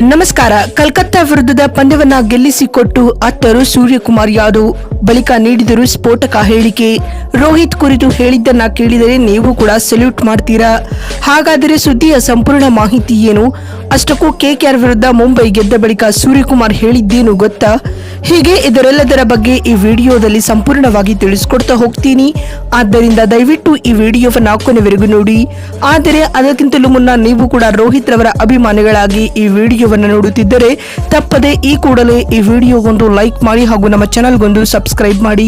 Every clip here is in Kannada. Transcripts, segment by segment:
ನಮಸ್ಕಾರ. ಕಲ್ಕತ್ತಾ ವಿರುದ್ಧದ ಪಂದ್ಯವನ್ನ ಗೆಲ್ಲಿಸಿಕೊಟ್ಟು ಅತ್ತರು ಸೂರ್ಯಕುಮಾರ್ ಯಾದವ್. ಬಳಿಕ ನೀಡಿದರು ಸ್ಫೋಟಕ ಹೇಳಿಕೆ. ರೋಹಿತ್ ಕುರಿತು ಹೇಳಿದ್ದನ್ನ ಕೇಳಿದರೆ ನೀವು ಕೂಡ ಸಲ್ಯೂಟ್ ಮಾಡ್ತೀರಾ? ಹಾಗಾದರೆ ಸುದ್ದಿಯ ಸಂಪೂರ್ಣ ಮಾಹಿತಿ ಏನು? ಅಷ್ಟಕ್ಕೂ ಕೆಕೆಆರ್ ವಿರುದ್ಧ ಮುಂಬೈ ಗೆದ್ದ ಬಳಿಕ ಸೂರ್ಯಕುಮಾರ್ ಹೇಳಿದ್ದೇನು ಗೊತ್ತಾ? ಹೀಗೆ ಇದರೆಲ್ಲದರ ಬಗ್ಗೆ ಈ ವಿಡಿಯೋದಲ್ಲಿ ಸಂಪೂರ್ಣವಾಗಿ ತಿಳಿಸಿಕೊಡ್ತಾ ಹೋಗ್ತೀನಿ. ಆದ್ದರಿಂದ ದಯವಿಟ್ಟು ಈ ವಿಡಿಯೋವನ್ನು ಕೊನೆವರೆಗೂ ನೋಡಿ. ಆದರೆ ಅದಕ್ಕಿಂತಲೂ ಮುನ್ನ ನೀವು ಕೂಡ ರೋಹಿತ್ ರವರ ಅಭಿಮಾನಿಗಳಾಗಿ ಈ ವಿಡಿಯೋವನ್ನು ನೋಡುತ್ತಿದ್ದರೆ ತಪ್ಪದೆ ಈ ಕೂಡಲೇ ಈ ವಿಡಿಯೋಗೊಂದು ಲೈಕ್ ಮಾಡಿ ಹಾಗೂ ನಮ್ಮ ಚಾನಲ್ಗೊಂದು ಸಬ್ಸ್ಕ್ರೈಬ್ ಮಾಡಿ.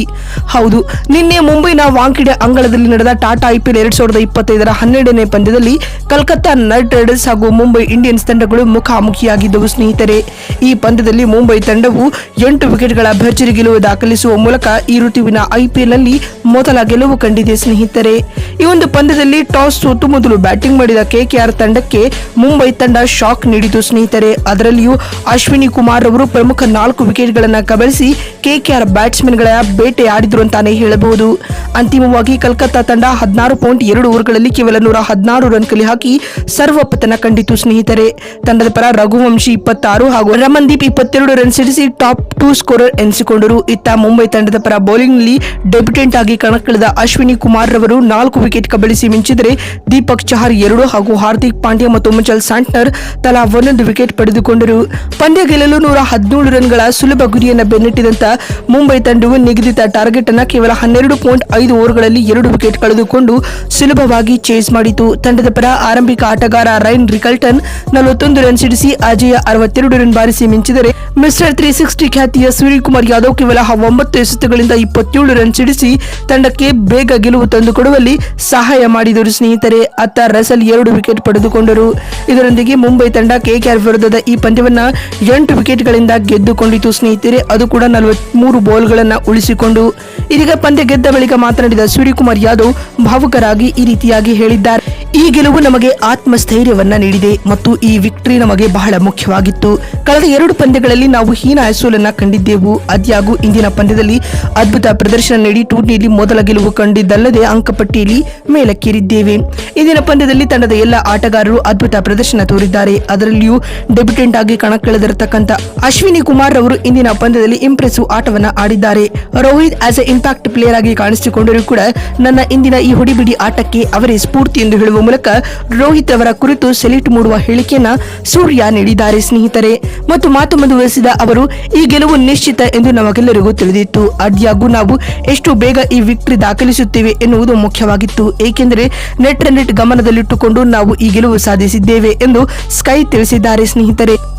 ಹೌದು, ನಿನ್ನೆ ಮುಂಬೈನ ವಾಂಕಿಡೆ ಅಂಗಳದಲ್ಲಿ ನಡೆದ ಟಾಟಾ ಐಪಿಎಲ್ ಎರಡ್ ಸಾವಿರದ ಇಪ್ಪತ್ತೈದರ ಹನ್ನೆರಡನೇ ಪಂದ್ಯದಲ್ಲಿ ಕಲ್ಕತ್ತಾ ನೈಟ್ ರೈಡರ್ಸ್ ಹಾಗೂ ಮುಂಬೈ ಇಂಡಿಯನ್ಸ್ ತಂಡಗಳು ಮುಖಾಮುಖಿಯಾಗಿದ್ದವು, ಸ್ನೇಹಿತರೆ. ಈ ಪಂದ್ಯದಲ್ಲಿ ಮುಂಬೈ ತಂಡವು ಎಂಟು ವಿಕೆಟ್ಗಳ ಭರ್ಜರಿ ಗೆಲುವು ದಾಖಲಿಸುವ ಮೂಲಕ ಈ ಋತುವಿನ ಐಪಿಎಲ್ನಲ್ಲಿ ಮೊದಲ ಗೆಲುವು ಕಂಡಿದೆ, ಸ್ನೇಹಿತರೆ. ಈ ಒಂದು ಪಂದ್ಯದಲ್ಲಿ ಟಾಸ್ ಸೋತು ಮೊದಲು ಬ್ಯಾಟಿಂಗ್ ಮಾಡಿದ ಕೆಕೆಆರ್ ತಂಡಕ್ಕೆ ಮುಂಬೈ ತಂಡ ಶಾಕ್ ನೀಡಿತು, ಸ್ನೇಹಿತರೆ. ಅದರಲ್ಲಿಯೂ ಅಶ್ವಿನಿ ಕುಮಾರ್ ಅವರು ಪ್ರಮುಖ ನಾಲ್ಕು ವಿಕೆಟ್ಗಳನ್ನು ಕಬಳಿಸಿ ಕೆಕೆಆರ್ ಬ್ಯಾಟ್ಸ್ಮನ್ಗಳ ಬೇಟೆ ಆಡಿದ್ರು ಅಂತಾನೆ ಹೇಳಬಹುದು. ಅಂತಿಮವಾಗಿ ಕಲ್ಕತ್ತಾ ತಂಡ ಹದಿನಾರು ಪಾಯಿಂಟ್ ಎರಡು ಓವರ್ಗಳಲ್ಲಿ ಕೇವಲ ನೂರ ಹದಿನಾರು ರನ್ ಕಲೆ ಹಾಕಿ ಸರ್ವಪತನ ಕಂಡಿತು ಸ್ನೇಹಿತರೆ. ತಂಡದ ಪರ ರಘುವಂಶಿ ಇಪ್ಪತ್ತಾರು ಹಾಗೂ ರಮನ್ದೀಪ್ ಇಪ್ಪತ್ತೆರಡು ರನ್ ಸಿಡಿಸಿ ಟಾಪ್ ಟೂ ಸ್ಕೋರರ್ ಎನಿಸಿಕೊಂಡರು. ಇತ್ತ ಮುಂಬೈ ತಂಡದ ಪರ ಬೌಲಿಂಗ್ನಲ್ಲಿ ಡೆಬ್ಯುಟೆಂಟ್ ಆಗಿ ಕಣಕ್ಕಿಳಿದ ಅಶ್ವಿನಿ ಕುಮಾರ್ ರವರು ನಾಲ್ಕು ವಿಕೆಟ್ ಕಬಳಿಸಿ ಮಿಂಚಿದರೆ ದೀಪಕ್ ಚಹರ್ ಎರಡು ಹಾಗೂ ಹಾರ್ದಿಕ್ ಪಾಂಡ್ಯ ಮತ್ತು ಮುಚಲ್ ಸ್ಯಾಂಟ್ನರ್ ತಲಾ ಒಂದೊಂದು ವಿಕೆಟ್ ಪಡೆದುಕೊಂಡರು. ಪಂದ್ಯ ಗೆಲ್ಲಲು ನೂರ ಹದಿನೇಳು ರನ್ಗಳ ಸುಲಭ ಗುರಿಯನ್ನು ಬೆನ್ನಟ್ಟಿದಂತ ಮುಂಬೈ ತಂಡವು ನಿಗದಿತ ಟಾರ್ಗೆಟ್ ಅನ್ನು ಕೇವಲ ಹನ್ನೆರಡು ಪಾಯಿಂಟ್ ಐದು ಓವರ್ಗಳಲ್ಲಿ ಎರಡು ವಿಕೆಟ್ ಕಳೆದುಕೊಂಡು ಸುಲಭವಾಗಿ ಚೇಸ್ ಮಾಡಿತು. ತಂಡದ ಪರ ಆರಂಭಿಕ ಆಟಗಾರ ರೈನ್ ರಿಕಲ್ಟನ್ ನಲವತ್ತೊಂದು ರನ್ ಸಿಡಿಸಿ ಅಜಯ ಅರವತ್ತೆರಡು ರನ್ ಬಾರಿಸಿ ಮಿಂಚಿದರೆ ಮಿಸ್ಟರ್ ತ್ರೀ ಸಿಕ್ಸ್ಟಿ ಖ್ಯಾತಿಯ ಸೂರ್ಯಕುಮಾರ್ ಯಾದವ್ ಕೇವಲ ಒಂಬತ್ತು ಎಸೆತಗಳಿಂದ ಇಪ್ಪತ್ತೇಳು ರನ್ ಸಿಡಿಸಿ ತಂಡಕ್ಕೆ ಬೇಗ ಗೆಲುವು ತಂದುಕೊಡುವಲ್ಲಿ ಸಹಾಯ ಮಾಡಿದರು ಸ್ನೇಹಿತರೆ. ಅತ್ತ ರಸಲ್ ಎರಡು ವಿಕೆಟ್ ಪಡೆದುಕೊಂಡರು. ಇದರೊಂದಿಗೆ ಮುಂಬೈ ತಂಡ ಕೆಕೆಆರ್ ಈ ಪಂದ್ಯವನ್ನ ಎಂಟು ವಿಕೆಟ್ಗಳಿಂದ ಗೆದ್ದುಕೊಂಡಿತು ಸ್ನೇಹಿತರೆ. ಅದು ಕೂಡ ನಲವತ್ಮೂರು ಬೌಲ್ಗಳನ್ನು ಉಳಿಸಿಕೊಂಡು. ಇದೀಗ ಪಂದ್ಯ ಗೆದ್ದ ಬಳಿಕ ಮಾತನಾಡಿದ ಸೂರ್ಯಕುಮಾರ್ ಯಾದವ್ ಭಾವುಕರಾಗಿ ಈ ರೀತಿಯಾಗಿ ಹೇಳಿದ್ದಾರೆ. ಈ ಗೆಲುವು ನಮಗೆ ಆತ್ಮಸ್ಥೈರ್ಯವನ್ನ ನೀಡಿದೆ ಮತ್ತು ಈ ವಿಕ್ಟರಿ ನಮಗೆ ಬಹಳ ಮುಖ್ಯವಾಗಿತ್ತು. ಕಳೆದ ಎರಡು ಪಂದ್ಯಗಳಲ್ಲಿ ನಾವು ಹೀನ ಐಸೋಲನ್ನ ಕಂಡಿದ್ದೆವು. ಅದ್ಯಾಗೂ ಇಂದಿನ ಪಂದ್ಯದಲ್ಲಿ ಅದ್ಭುತ ಪ್ರದರ್ಶನ ನೀಡಿ ಟೂರ್ನಿಯಲ್ಲಿ ಮೊದಲ ಗೆಲುವು ಕಂಡಿದ್ದಲ್ಲದೆ ಅಂಕಪಟ್ಟಿಯಲ್ಲಿ ಮೇಲಕ್ಕೇರಿದ್ದೇವೆ. ಇಂದಿನ ಪಂದ್ಯದಲ್ಲಿ ತಂಡದ ಎಲ್ಲ ಆಟಗಾರರು ಅದ್ಭುತ ಪ್ರದರ್ಶನ ತೋರಿದ್ದಾರೆ. ಅದರಲ್ಲಿಯೂ ಡೆಬ್ಯುಟೆಂಟ್ ಆಗಿ ಕಣಕ್ಕಿಳಿದಿರತಕ್ಕಂಥ ಅಶ್ವಿನಿ ಕುಮಾರ್ ಅವರು ಇಂದಿನ ಪಂದ್ಯದಲ್ಲಿ ಇಂಪ್ರೆಸಿವ್ ಆಟವನ್ನ ಆಡಿದ್ದಾರೆ. Rohit as a impact player ಆಗಿ ಕಾಣಿಸಿಕೊಂಡರೂ ಕೂಡ ನನ್ನ ಇಂದಿನ ಈ ಹುಡಿಬಿಡಿ ಆಟಕ್ಕೆ ಅವರೇ ಸ್ಫೂರ್ತಿ ಎಂದು ಹೇಳುವ ಮೂಲಕ ರೋಹಿತ್ ಅವರ ಕುರಿತು ಸೆಲ್ಯೂಟ್ ಮೂಡುವ ಹೇಳಿಕೆಯನ್ನ ಸೂರ್ಯ ನೀಡಿದ್ದಾರೆ ಸ್ನೇಹಿತರೆ. ಮತ್ತು ಮಾತು ಮುಂದುವರೆಸಿದ ಅವರು, ಈ ಗೆಲುವು ನಿಶ್ಚಿತ ಎಂದು ನಮಗೆಲ್ಲರಿಗೂ ತಿಳಿದಿತ್ತು. ಆದ್ಯಾಗೂ ನಾವು ಎಷ್ಟು ಬೇಗ ಈ ವಿಕ್ಟರಿ ದಾಖಲಿಸುತ್ತೇವೆ ಎನ್ನುವುದು ಮುಖ್ಯವಾಗಿತ್ತು. ಏಕೆಂದರೆ ನೆಟ್ ನೆಟ್ ಗಮನದಲ್ಲಿಟ್ಟುಕೊಂಡು ನಾವು ಈ ಗೆಲುವು ಸಾಧಿಸಿದ್ದೇವೆ ಎಂದು ಸ್ಕೈ ತಿಳಿಸಿದ್ದಾರೆ ಸ್ನೇಹಿತರೆ.